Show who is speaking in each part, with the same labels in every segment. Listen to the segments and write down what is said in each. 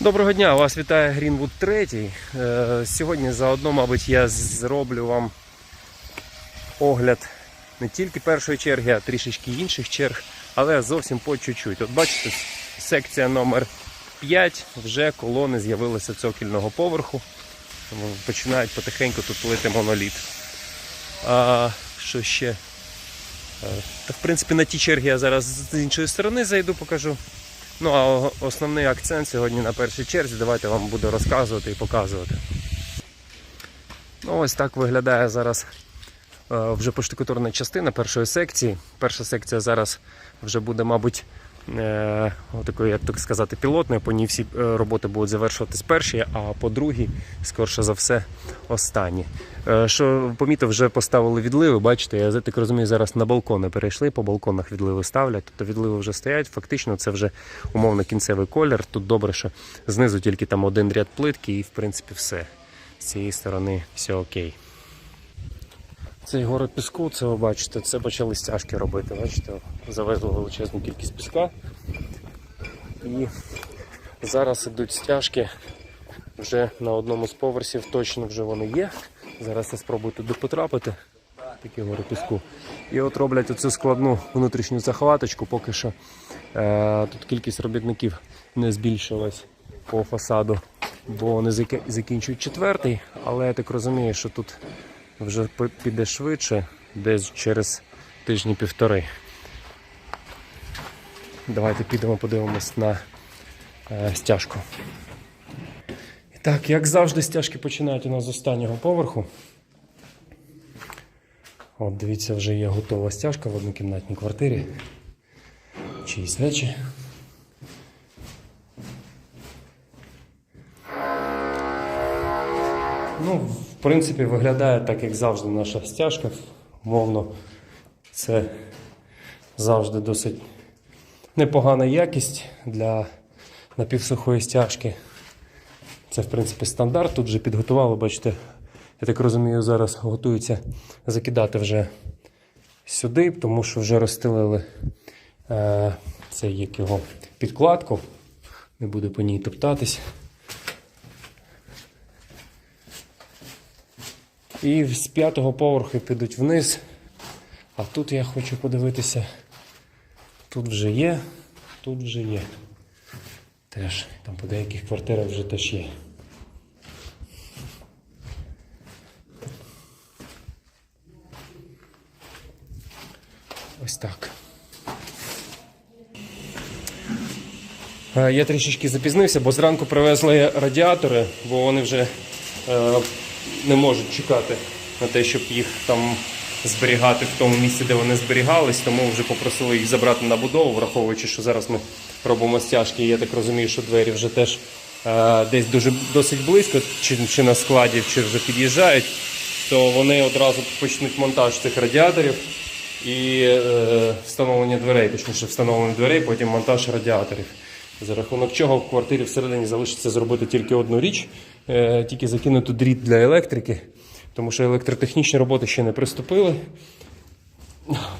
Speaker 1: Доброго дня, вас вітає Greenwood 3. Е, Сьогодні заодно, мабуть, я зроблю вам огляд не тільки першої черги, а трішечки інших черг, але зовсім по чуть-чуть. От бачите, секція номер 5 вже колони з'явилися цокільного поверху. Починають потихеньку тут лити моноліт. А що ще? Е, Та, в принципі, на ті черги я зараз з іншої сторони зайду, покажу. Ну а основний акцент сьогодні на першій черзі. Давайте вам буду розказувати і показувати. Ну, ось так виглядає зараз е, вже поштукатурна частина першої секції. Перша секція зараз вже буде, мабуть, е, такою, як так сказати, пілотною. По ній всі е, роботи будуть завершуватись перші, а по другій, скорше за все, останні. Е, Що помітив, вже поставили відливи. Бачите, я так розумію, зараз на балкони перейшли, по балконах відливи ставлять. Тобто відливи вже стоять. Фактично, це вже умовно кінцевий колір. Тут добре, що знизу тільки там один ряд плитки, і в принципі все. З цієї сторони все окей. Цей гори піску, це ви бачите, це почали стяжки робити. Бачите, завезли величезну кількість піска. І зараз ідуть стяжки вже на одному з поверсів, точно вже вони є. Зараз я спробую туди потрапити. Такі гори піску. І от роблять оцю складну внутрішню захваточку, поки що е, тут кількість робітників не збільшилась по фасаду, бо вони закінчують четвертий, але я так розумію, що тут вже піде швидше, десь через тижні-півтори. Давайте підемо подивимось на е, стяжку. І так, як завжди, стяжки починають у нас з останнього поверху. От, дивіться, вже є готова стяжка в однокімнатній квартирі. Чиїсь речі. Ну, принципі, виглядає так, як завжди, наша стяжка. Мовно, це завжди досить непогана якість для напівсухої стяжки. Це, в принципі, стандарт. Тут вже підготували, бачите, я так розумію, зараз готуються закидати вже сюди, тому що вже розстелили е, це як його підкладку. Не буду по ній топтатись. І з п'ятого поверху підуть вниз. А тут я хочу подивитися. Тут вже є, тут вже є. Теж там по деяких квартирах вже теж є. Ось так. Е, Я трішечки запізнився, бо зранку привезли радіатори, бо вони вже е, не можуть чекати на те, щоб їх там зберігати в тому місці, де вони зберігались, тому вже попросили їх забрати на будову, враховуючи, що зараз ми робимо стяжки. І я так розумію, що двері вже теж е, десь дуже досить близько, чи, чи на складі, чи вже під'їжджають, то вони одразу почнуть монтаж цих радіаторів і е, встановлення дверей, точніше встановлення дверей, потім монтаж радіаторів. За рахунок чого в квартирі всередині залишиться зробити тільки одну річ, тільки закинути дріт для електрики, тому що електротехнічні роботи ще не приступили.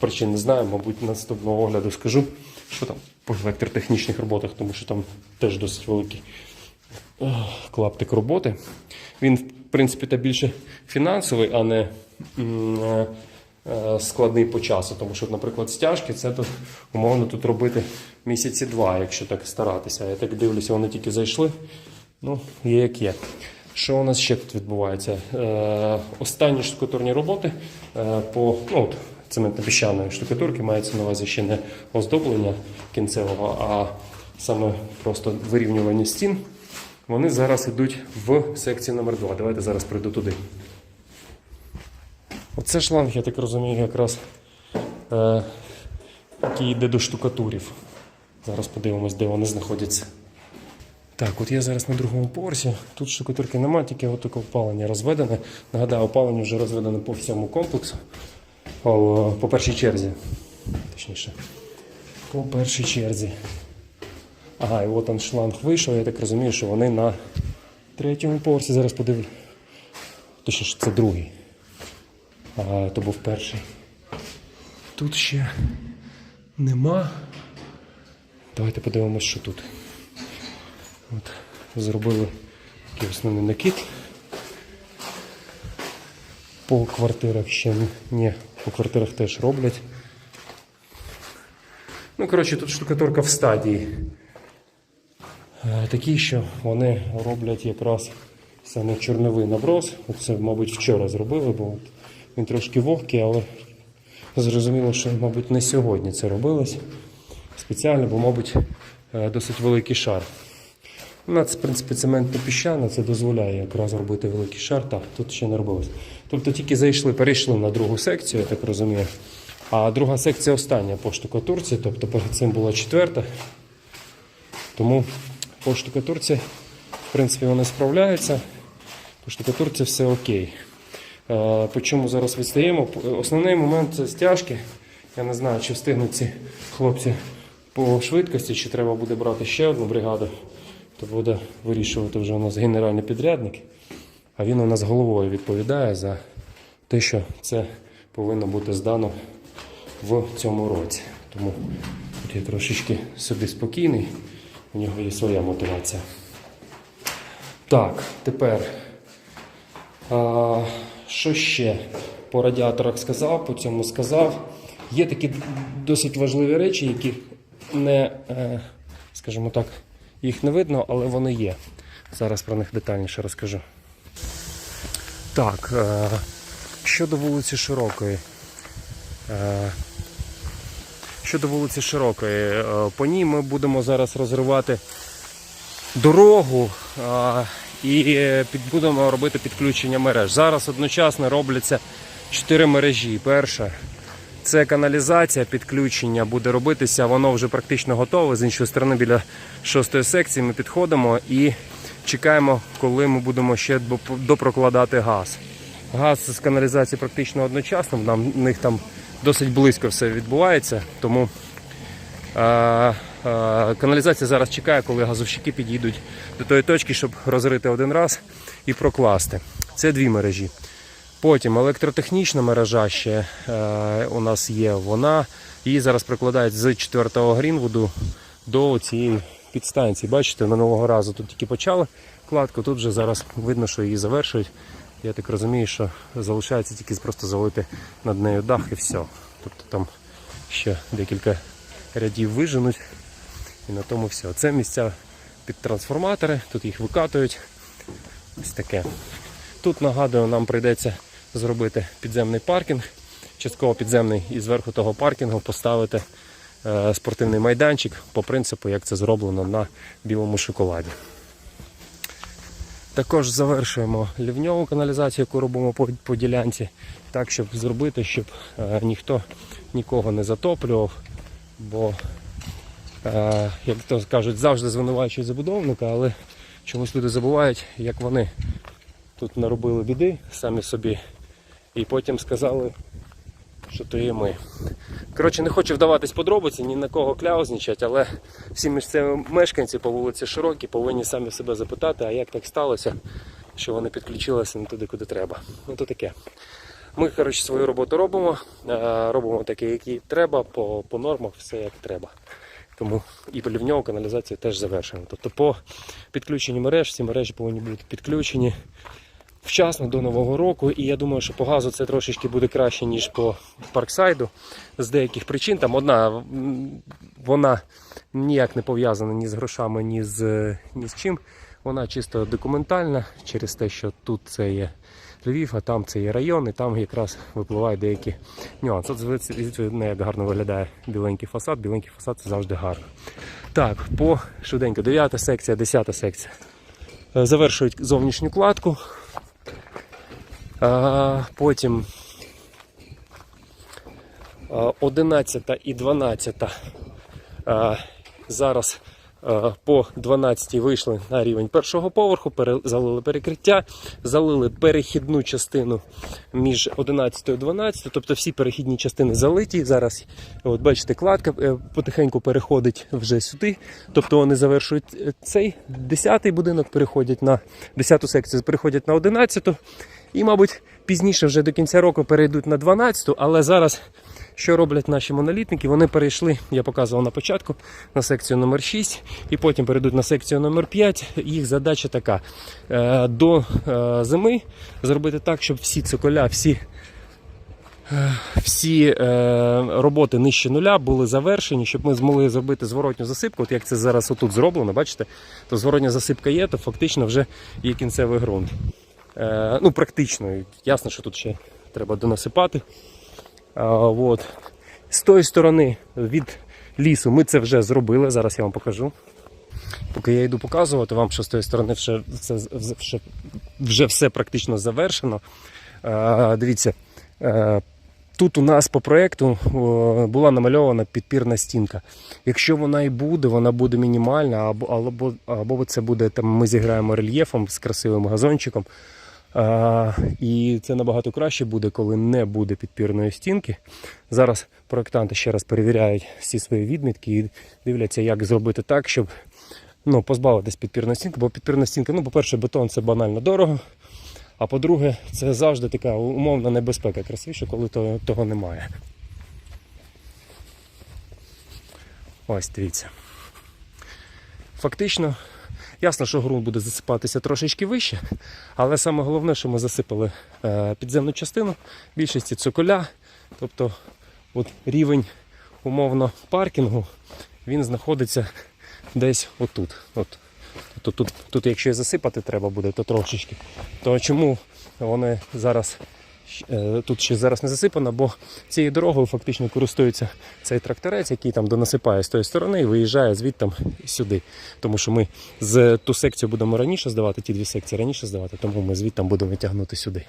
Speaker 1: Причин не знаю, мабуть, наступного огляду скажу, що там по електротехнічних роботах, тому що там теж досить великий е, клаптик роботи. Він, в принципі, та більше фінансовий, а не е, е, складний по часу. Тому що, наприклад, стяжки це тут умовно тут робити місяці два, якщо так старатися. Я так дивлюся, вони тільки зайшли. Ну, є як є. Що у нас ще тут відбувається? Е, останні штукатурні роботи е, по ну, от, цементно-піщаної штукатурки мається на увазі ще не оздоблення кінцевого, а саме просто вирівнювання стін. Вони зараз йдуть в секції номер 2 Давайте зараз прийду туди. Оце шланг, я так розумію, якраз е, який йде до штукатурів. Зараз подивимось, де вони знаходяться. Так, от я зараз на другому поверсі. Тут штукатурки немає, тільки от таке опалення розведене. Нагадаю, опалення вже розведене по всьому комплексу. О, по першій черзі. Точніше. По першій черзі. Ага, і от он шланг вийшов, я так розумію, що вони на третьому поверсі. Зараз подивлю. Точніше, це другий. А то був перший. Тут ще нема. Давайте подивимось, що тут. От. зробили такий основний накид. По квартирах ще ні, по квартирах теж роблять. Ну, коротше, тут штукатурка в стадії. Е, Такі, що вони роблять якраз саме чорновий наброс. Це, мабуть, вчора зробили, бо от він трошки вогкий, але зрозуміло, що, мабуть, не сьогодні це робилось спеціально, бо, мабуть, е, досить великий шар. У нас, в принципі, цементно піщана, це дозволяє якраз робити великий шар. Так, тут ще не робилось. Тобто тільки зайшли, перейшли на другу секцію, я так розумію. А друга секція остання по штукатурці, тобто перед цим була четверта. Тому по штукатурці, в принципі, вони справляються. По штукатурці все окей. По чому зараз відстаємо? Основний момент це стяжки. Я не знаю, чи встигнуть ці хлопці по швидкості, чи треба буде брати ще одну бригаду. То буде вирішувати вже у нас генеральний підрядник. А він у нас головою відповідає за те, що це повинно бути здано в цьому році. Тому тут я трошечки собі спокійний, у нього є своя мотивація. Так, тепер. А, що ще по радіаторах сказав, по цьому сказав. Є такі досить важливі речі, які не, е, скажімо так, їх не видно, але вони є. Зараз про них детальніше розкажу. Так, е, щодо вулиці Широкої. Е, щодо вулиці Широкої, е, по ній ми будемо зараз розривати дорогу і будемо робити підключення мереж. Зараз одночасно робляться чотири мережі. Перша це каналізація, підключення буде робитися, воно вже практично готове. З іншої сторони, біля шостої секції ми підходимо і чекаємо, коли ми будемо ще допрокладати газ. Газ з каналізації практично одночасно, нам в них там досить близько все відбувається, тому а, а, каналізація зараз чекає, коли газовщики підійдуть до тої точки, щоб розрити один раз і прокласти. Це дві мережі. Потім електротехнічна мережа ще е, у нас є. Вона її зараз прикладають з 4-го Грінвуду до цієї підстанції. Бачите, минулого разу тут тільки почали кладку, тут вже зараз видно, що її завершують. Я так розумію, що залишається тільки просто залити над нею дах і все. Тобто там ще декілька рядів виженуть і на тому все. Це місця під трансформатори, тут їх викатують. Ось таке. Тут нагадую, нам прийдеться зробити підземний паркінг, частково підземний, і зверху того паркінгу поставити е, спортивний майданчик по принципу, як це зроблено на білому шоколаді. Також завершуємо лівньову каналізацію, яку робимо по, по ділянці, так, щоб зробити, щоб е, ніхто нікого не затоплював. Бо, е, як то кажуть, завжди звинувачують забудовника, але чомусь люди забувають, як вони тут наробили біди самі собі, і потім сказали, що то є ми. Коротше, не хочу вдаватись подробиці, ні на кого кляузнічать, але всі місцеві мешканці по вулиці Широкі повинні самі себе запитати, а як так сталося, що вони підключилися не туди, куди треба. Ну то таке. Ми, коротше, свою роботу робимо, е, робимо таке, які треба, по, по нормах, все як треба. Тому і полівньову каналізацію теж завершено. Тобто по підключенню мереж, всі мережі повинні бути підключені вчасно до Нового року. І я думаю, що по газу це трошечки буде краще, ніж по парксайду. З деяких причин. Там одна вона ніяк не пов'язана ні з грошами, ні з, ні з чим. Вона чисто документальна через те, що тут це є Львів, а там це є район, і там якраз випливають деякі нюанси. От видно, як гарно виглядає біленький фасад. Біленький фасад це завжди гарно. Так, по швиденько, 9 секція, 10 секція. Е, Завершують зовнішню кладку. Потім 11 і 12 а, зараз по 12 вийшли на рівень першого поверху, залили перекриття, залили перехідну частину між 11 і 12, тобто всі перехідні частини залиті. Зараз, от бачите, кладка е, потихеньку переходить вже сюди. Тобто вони завершують е, цей 10-й будинок, переходять на 10-ту секцію, переходять на 11-ту. І, мабуть, пізніше вже до кінця року перейдуть на 12-ту, але зараз Що роблять наші монолітники? Вони перейшли, я показував на початку, на секцію номер 6 і потім перейдуть на секцію номер 5. Їх задача така: е, до е, зими зробити так, щоб всі цоколя, всі е, всі е, роботи нижче нуля були завершені, щоб ми змогли зробити зворотню засипку. От як це зараз отут зроблено, бачите, то зворотня засипка є, то фактично вже є кінцевий ґрунт. Е, ну, практично. Ясно, що тут ще треба донасипати. От. З тої сторони від лісу ми це вже зробили. Зараз я вам покажу. Поки я йду показувати вам, що з тої сторони вже, це, вже, вже все практично завершено. Дивіться, е, тут у нас по проєкту була намальована підпірна стінка. Якщо вона і буде, вона буде мінімальна, або, або, або це буде там, ми зіграємо рельєфом з красивим газончиком. А, і це набагато краще буде, коли не буде підпірної стінки. Зараз проєктанти ще раз перевіряють всі свої відмітки і дивляться, як зробити так, щоб ну, позбавитись підпірної стінки. Бо підпірна стінка, ну, по-перше, бетон це банально дорого. А по-друге, це завжди така умовна небезпека. Красивіше, коли того, того немає. Ось дивіться. Фактично, ясно, що ґрунт буде засипатися трошечки вище, але саме головне, що ми засипали е, підземну частину більшості цоколя. Тобто от рівень умовно паркінгу він знаходиться десь отут. От. Тобто тут, тут, якщо і засипати треба буде, то трошечки. То чому вони зараз тут ще зараз не засипано, бо цією дорогою фактично користується цей тракторець, який там донасипає з тої сторони і виїжджає звідти сюди. Тому що ми з ту секцію будемо раніше здавати, ті дві секції раніше здавати, тому ми звідти будемо тягнути сюди.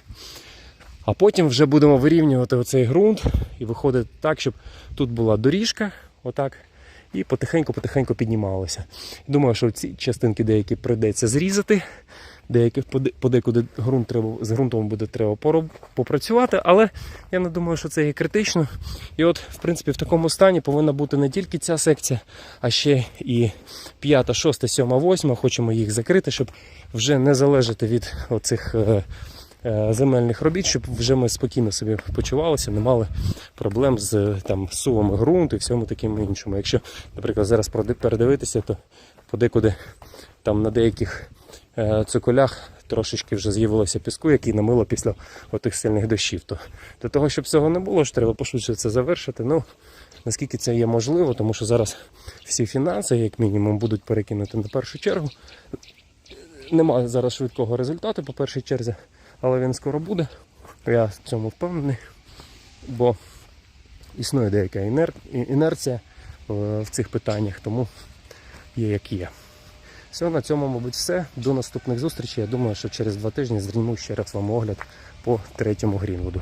Speaker 1: А потім вже будемо вирівнювати оцей ґрунт і виходить так, щоб тут була доріжка, отак, і потихеньку-потихеньку піднімалося. Думаю, що ці частинки деякі прийдеться зрізати, деяких подекуди ґрунт треба, з ґрунтом буде треба попрацювати, але я не думаю, що це є критично. І от, в принципі, в такому стані повинна бути не тільки ця секція, а ще і п'ята, шоста, сьома, восьма. Хочемо їх закрити, щоб вже не залежати від оцих. Е, земельних робіт, щоб вже ми спокійно собі почувалися, не мали проблем з там сувами ґрунту і всьому таким іншому. Якщо, наприклад, зараз передивитися, то подекуди там на деяких е, цоколях трошечки вже з'явилося піску, який намило після отих сильних дощів. То для того, щоб цього не було, ж треба пошвидше це завершити. Ну, наскільки це є можливо, тому що зараз всі фінанси, як мінімум, будуть перекинуті на першу чергу. Немає зараз швидкого результату по першій черзі, але він скоро буде. Я в цьому впевнений, бо існує деяка інер... інерція е, в цих питаннях, тому є як є. Все, на цьому, мабуть, все. До наступних зустрічей. Я думаю, що через два тижні зніму ще раз вам огляд по третьому Грінвуду.